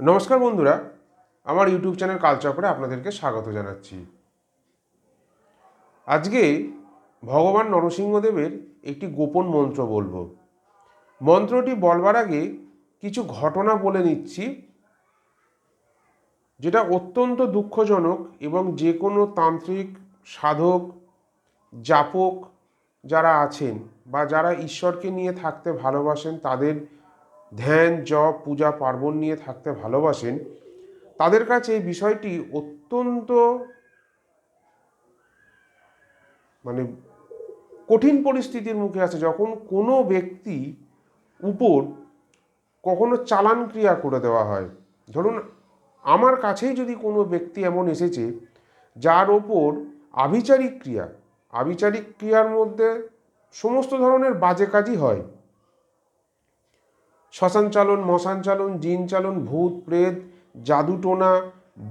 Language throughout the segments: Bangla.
নমস্কার বন্ধুরা, আমার ইউটিউব চ্যানেল কালচক্রে আপনাদেরকে স্বাগত জানাচ্ছি। আজকে ভগবান নরসিংহদেবের একটি গোপন মন্ত্র বলব। মন্ত্রটি বলবার আগে কিছু ঘটনা বলে নিচ্ছি, যেটা অত্যন্ত দুঃখজনক এবং যে কোনো তান্ত্রিক, সাধক, জাপক যারা আছেন বা যারা ঈশ্বরকে নিয়ে থাকতে ভালোবাসেন, তাদের ধ্যান, জপ, পূজা, পার্বণ নিয়ে থাকতে ভালোবাসেন, তাদের কাছে এই বিষয়টি অত্যন্ত মানে কঠিন পরিস্থিতির মুখে আছে। যখন কোনো ব্যক্তি উপর কখনো চালান ক্রিয়া করে দেওয়া হয়, ধরুন আমার কাছেই যদি কোনো ব্যক্তি এমন এসেছে যার ওপর আভিচারিক ক্রিয়া, আভিচারিক ক্রিয়ার মধ্যে সমস্ত ধরনের বাজে কাজই হয় শ্মশান চালন মশান চালন জিন চালন ভূত, প্রেত, জাদুটোনা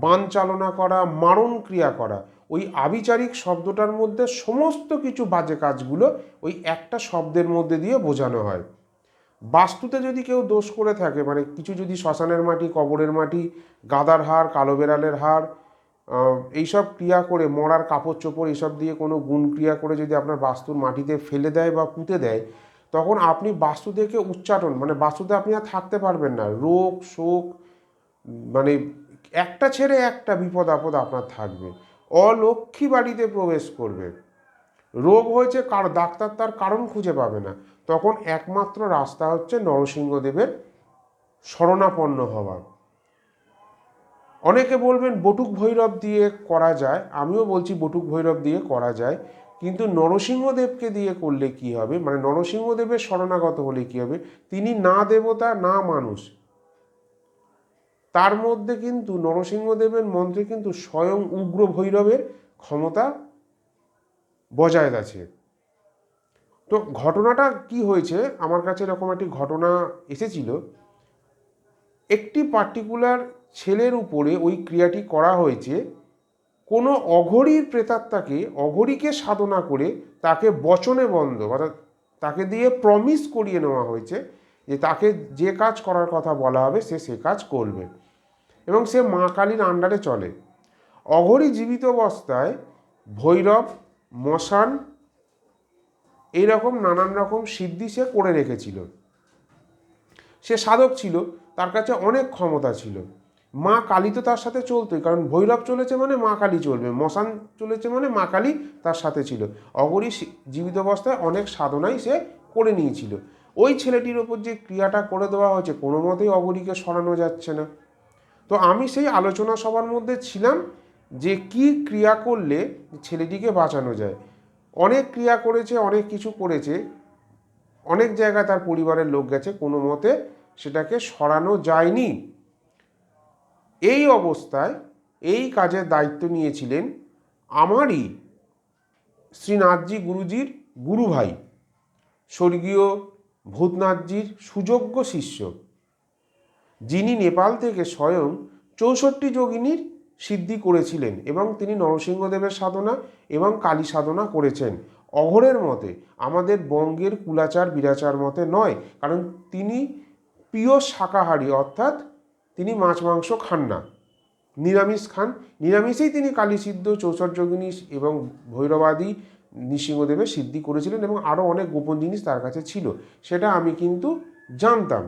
বান চালনা করা মারণ ক্রিয়া করা, ওই আবিচারিক শব্দটার মধ্যে সমস্ত কিছু বাজে কাজগুলো ওই একটা শব্দের মধ্যে দিয়ে বোঝানো হয়। বাস্তুতে যদি কেউ দোষ করে থাকে মানে কিছু যদি শ্মশানের মাটি, কবরের মাটি, গাদার হাড়, কালো বেড়ালের হাড় এইসব ক্রিয়া করে, মরার কাপড় চোপড়, এইসব দিয়ে কোনো গুণ ক্রিয়া করে যদি আপনার বাস্তুর মাটিতে ফেলে দেয় বা পুঁতে দেয় তখন আপনি বাস্তু থেকে উচ্চাটন মানে বাস্তুতে আপনি আর থাকতে পারবেন না। রোগ, শোক মানে একটা ছেড়ে একটা বিপদ আপদ আপনার থাকবে। অলক্ষ্মী বাড়িতে প্রবেশ করবে। রোগ হয়েছে কার, ডাক্তার তার কারণ খুঁজে পাবে না। তখন একমাত্র রাস্তা হচ্ছে নরসিংহদেবের শরণাপন্ন হওয়া। অনেকে বলবেন, বটুক ভৈরব দিয়ে করা যায়। আমিও বলছি, বটুক ভৈরব দিয়ে করা যায়। কিন্তু নরসিংহদেবকে দিয়ে করলে কি হবে? মানে নরসিংহদেবের শরণাগত হলে কি হবে? তিনি না দেবতা, না মানুষ। তার মধ্যে কিন্তু নরসিংহদেবের মন্ত্রে কিন্তু স্বয়ং উগ্র ভৈরবের ক্ষমতা বজায় আছে। তো ঘটনাটা কি হয়েছে? আমার কাছে এরকম একটি ঘটনা এসেছিল। একটি পার্টিকুলার ছেলের উপরে ওই ক্রিয়াটি করা হয়েছে। কোনো অঘরীর প্রেতাত্মাকে অঘরীকে সাধনা করে তাকে বচনে বন্ধ, অর্থাৎ তাকে দিয়ে প্রমিস করিয়ে নেওয়া হয়েছে যে তাকে যে কাজ করার কথা বলা হবে সে সে কাজ করবে। এবং সে মা কালীর আন্ডারে চলে। অঘরী জীবিত অবস্থায় ভৈরব, মশান এইরকম নানান রকম সিদ্ধি সে করে রেখেছিল। সে সাধক ছিল, তার কাছে অনেক ক্ষমতা ছিল। মা কালী তো তার সাথে চলতোই, কারণ ভৈরব চলেছে মানে মা কালী চলবে, মশান চলেছে মানে মা কালী তার সাথে ছিল। অগরী জীবিত অবস্থায় অনেক সাধনাই সে করে নিয়েছিল। ওই ছেলেটির ওপর যে ক্রিয়াটা করে দেওয়া হয়েছে, কোনো মতেই অগরীকে সরানো যাচ্ছে না। তো আমি সেই আলোচনা সভার মধ্যে ছিলাম যে কি ক্রিয়া করলে ছেলেটিকে বাঁচানো যায়। অনেক ক্রিয়া করেছে, অনেক কিছু করেছে, অনেক জায়গায় তার পরিবারের লোক গেছে, কোনো মতে সেটাকে সরানো যায়নি। এই অবস্থায় এই কাজের দায়িত্ব নিয়েছিলেন আমারই শ্রীনাথজি গুরুজির গুরু ভাই স্বর্গীয় ভূতনাথজির সুযোগ্য শিষ্য, যিনি নেপাল থেকে স্বয়ং চৌষট্টি যোগিনীর সিদ্ধি করেছিলেন এবং তিনি নরসিংহদেবের সাধনা এবং কালী সাধনা করেছেন। অঘরের মতে আমাদের বঙ্গের কুলাচার বিরাচার মতে নয়, কারণ তিনি প্রিয় শাকাহারী, অর্থাৎ তিনি মাছ মাংস খান না। নিরামিষ খান। নিরামিষেই তিনি কালী সিদ্ধ চৌষট যোগিনী এবং ভৈরবাদী নৃসিংহদেবের সিদ্ধি করেছিলেন এবং আরও অনেক গোপন জিনিস তার কাছে ছিল। সেটা আমি কিন্তু জানতাম।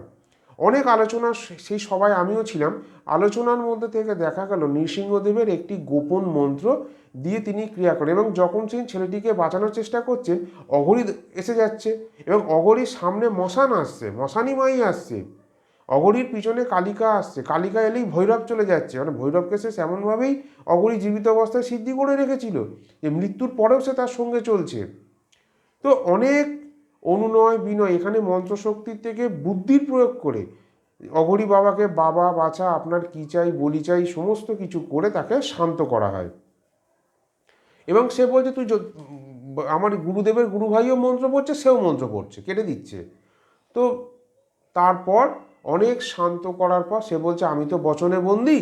অনেক আলোচনা সেই সবাই আমিও ছিলাম। আলোচনার মধ্যে থেকে দেখা গেল, নৃসিংহদেবের একটি গোপন মন্ত্র দিয়ে তিনি ক্রিয়া করেন এবং যখন সেই ছেলেটিকে বাঁচানোর চেষ্টা করছেন, অঘরী এসে যাচ্ছে এবং অঘরীর সামনে মশান আসছে মশানি মাই আসছে। অঘরীর পিছনে কালিকা আসছে। কালিকা এলেই ভৈরব চলে যাচ্ছে। মানে ভৈরবকে সে এমনভাবেই অঘরী জীবিত অবস্থায় সিদ্ধি করে রেখেছিল। যে মৃত্যুর পরেও সে তার সঙ্গে চলছে। তো অনেক অনুনয়, বিনয় এখানে মন্ত্রশক্তির থেকে বুদ্ধির প্রয়োগ করে অঘরী বাবাকে, বাবা, বাছা, আপনার কী চাই, বলি চাই সমস্ত কিছু করে তাকে শান্ত করা হয়। এবং সে বলছে, তুই আমার গুরুদেবের গুরুভাইও মন্ত্র পড়ছে, সেও মন্ত্র পড়ছে কেটে দিচ্ছে। তো তারপর অনেক শান্ত করার পর সে বলছে, আমি তো বচনে বন্দি।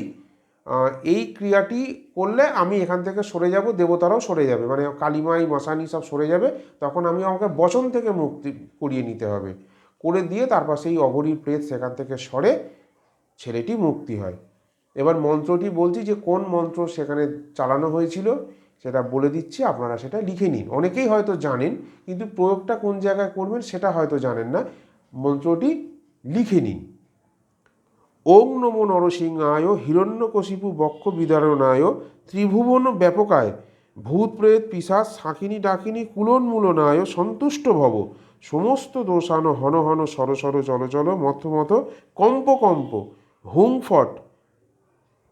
এই ক্রিয়াটি করলে আমি এখান থেকে সরে যাব, দেবতারাও সরে যাবে। মানে কালিমাই মশানি সব সরে যাবে। তখন আমি আমাকে বচন থেকে মুক্তি করিয়ে নিতে হবে। করে দিয়ে তারপর সেই অঘরীর প্রেত সেখান থেকে সরে ছেলেটি মুক্তি হয়। এবার মন্ত্রটি বলছি যে, কোন মন্ত্র সেখানে চালানো হয়েছিল, সেটা বলে দিচ্ছি, আপনারা সেটা লিখে নিন। অনেকেই হয়তো জানেন, কিন্তু প্রয়োগটা কোন জায়গায় করবেন সেটা হয়তো জানেন না। মন্ত্রটি লিখে নিন। ওং নমো নরসিংহায় হিরণ্যকশিপু বক্ষ বিদারণায় ত্রিভুবন ব্যাপকায়। ভূত প্রেত পিসাচ শাঁকিনী ডাকিনী কুলনমূলনায় সন্তুষ্ট ভব। সমস্ত দোষানো হন হন সর সর চল চল মথ মথ কম্প কম্প। হুংফট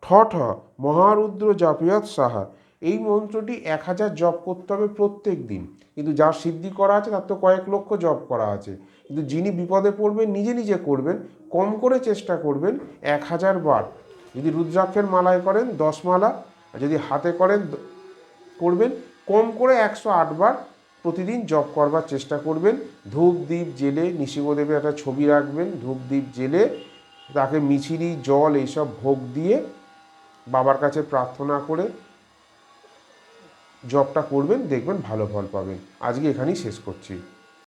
ঠ ঠ। মহারুদ্র জাপিয়াত সাহা। এই মন্ত্রটি এক হাজার জপ করতে হবে প্রত্যেক দিন। কিন্তু যার সিদ্ধি করা আছে, তার তো কয়েক লক্ষ জপ করা আছে। কিন্তু যিনি বিপদে পড়বেন, নিজে নিজে করবেন, কম করে চেষ্টা করবেন এক হাজার বার। যদি রুদ্রাক্ষের মালায় করেন, দশ মালা, আর যদি হাতে করেন করবেন, কম করে একশো আটবার প্রতিদিন জপ করবার চেষ্টা করবেন। ধূপ দ্বীপ জেলে নৃসিংহদেবের একটা ছবি রাখবেন, ধূপ দ্বীপ জেলে, তাকে মিছিরি জল, এইসব ভোগ দিয়ে বাবার কাছে প্রার্থনা করে জবটা করবেন দেখবেন ভালো ফল পাবেন। আজকে এখানেই শেষ করছি।